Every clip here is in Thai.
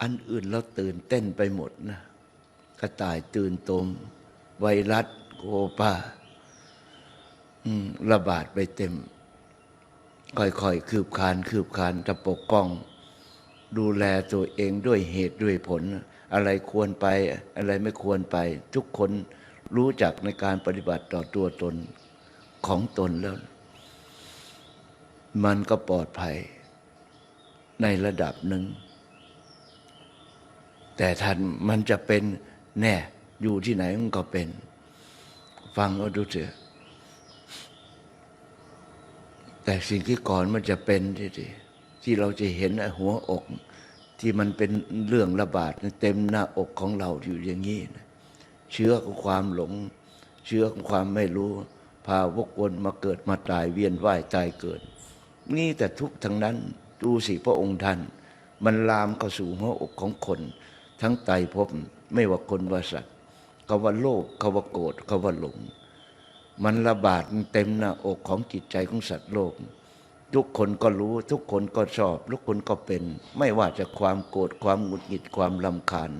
อันอื่นเราตื่นเต้นไปหมดนะกระต่ายตื่นตม ไวรัสโคปาระบาดไปเต็ม ค่อยๆ คืบคาน คืบคานจะปกป้อง ดูแลตัวเองด้วยเหตุด้วยผล อะไรควรไป อะไรไม่ควรไป ทุกคนรู้จักในการปฏิบัติต่อตัวตนของตนแล้ว มันก็ปลอดภัยในระดับหนึ่ง แต่ท่านมันจะเป็นแน่อยู่ที่ไหนมันก็เป็น ฟังเอาดูเถอะแต่สิ่งที่ก่อนมันจะเป็นที่ที่ที่เราจะเห็นหัวอก ที่มันเป็นเรื่องระบาดเต็มหน้าอกของเราอยู่อย่างนี้นะเชื้อของความหลง เชื้อของความไม่รู้ พาวกวนมาเกิดมาตายเวียนว่ายตายเกิด นี่แต่ทุกทั้งนั้นดูสิพระองค์ท่าน มันลามเข้าสู่หัวอกของคน ทั้งไตรภพไม่ว่าคนว่าสัตว์เขาว่าโลภเขาว่าโกรธเขาว่าหลง มันระบาดเต็มหน้าอกของจิตใจของสัตว์โลก ทุกคนก็รู้ทุกคนก็ชอบ ทุกคนก็เป็น ไม่ว่าจะความโกรธความหงุดหงิดความลำคาญ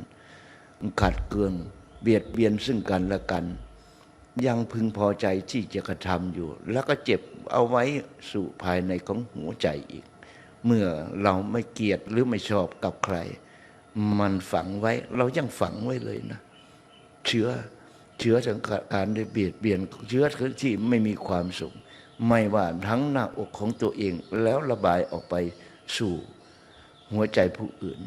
ขัดเคือง เบียดเบียนซึ่งกันและกัน ยังพึงพอใจที่จะกระทำอยู่ แล้วก็เจ็บเอาไว้สู่ภายในของหัวใจอีก เมื่อเราไม่เกลียดหรือไม่ชอบกับใคร มันฝังไว้ เรายังฝังไว้เลยนะ เชื้อเชื้อสังการได้เบียดเบียนเชื้อที่ไม่มีความสุข ไม่ว่าทั้งหน้าอกของตัวเองแล้วระบายออกไปสู่หัวใจผู้อื่น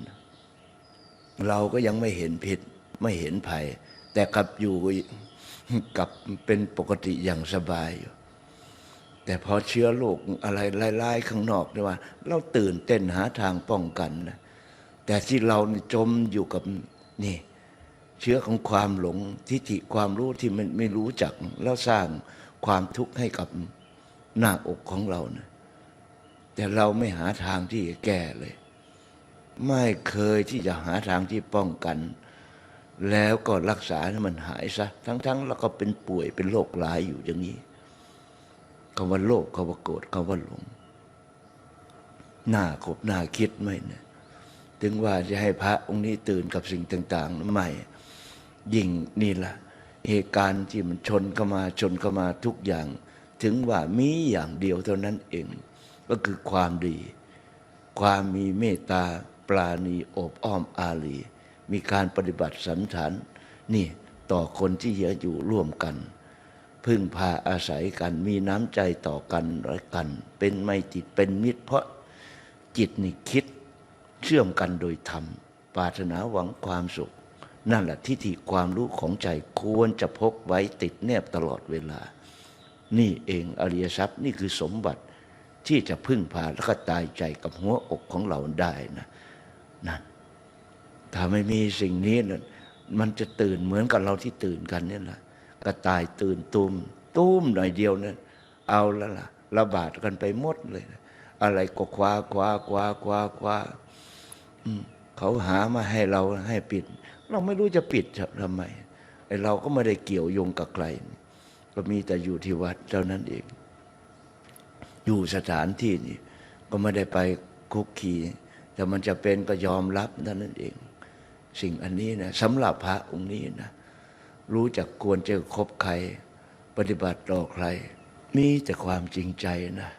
เราก็ยังไม่เห็นผิดไม่เห็นภัย แต่กลับอยู่กับเป็นปกติอย่างสบายอยู่แต่พอเชื้อโรคอะไรไล่ๆข้างนอกเนี่ยว่า เราตื่นเต้นหาทางป้องกันนะ แต่ที่เราจมอยู่กับนี่ เชื้อของความหลงทิฏฐิความรู้ที่มันไม่รู้จัก แล้วสร้างความทุกข์ให้กับหน้าอกของเรานะแต่เราไม่หาทางที่จะแก้เลย ไม่เคยที่จะหาทางที่ป้องกัน แล้วก็รักษาให้มันหายซะทั้งๆ แล้วก็เป็นป่วยเป็นโรคหลายอยู่อย่างนี้คำว่าโลภคำว่าโกรธคำว่าหลงหน้าขบหน้าคิดไหมเนี่ย ถึงว่าจะให้พระองค์นี้ตื่นกับสิ่งต่างๆใหม่ยิ่งนี่ละเหตุการณ์ที่มันชนเข้ามาชนเข้ามาทุกอย่าง ถึงว่ามีอย่างเดียวเท่านั้นเอง ก็คือความดี ความมีเมตตาปราณีโอบอ้อมอารีมีการปฏิบัติสันฐานนี่ต่อคนที่เหลืออยู่ร่วมกัน พึ่งพาอาศัยกันมีน้ำใจต่อกันและกัน เป็นไม่ติดเป็นมิตรเพราะจิตนี่คิด เชื่อมกันโดยธรรมปรารถนาหวังความสุข นั่นแหละทิฏฐิความรู้ของใจควรจะพกไว้ติดแนบตลอดเวลา นี่เองอริยทรัพย์นี่คือสมบัติที่จะพึ่งพาและก็ตายใจกับหัวอกของเราได้นะนั่นถ้าไม่มีสิ่งนี้นะมันจะตื่นเหมือนกับเราที่ตื่นกันนี่แหละกระต่ายตื่นตูมตูมหน่อยเดียวนะเอาแล้วล่ะ ระบาดกันไปหมดเลยนะอะไรก็คว้าคว้าคว้าคว้าคว้า เขาหามาให้เราให้ปิด เราไม่รู้จะปิดทำไมไอเราก็ไม่ได้เกี่ยวโยงกับใครก็มีแต่อยู่ที่วัดเท่านั้นเอง อยู่สถานที่นี่ก็ไม่ได้ไปคุกคีแต่มันจะเป็นก็ยอมรับเท่านั้นเอง สิ่งอันนี้นะสำหรับพระองค์นี้นะรู้จักควรจะคบใคร ปฏิบัติต่อใคร มีแต่ความจริงใจนะ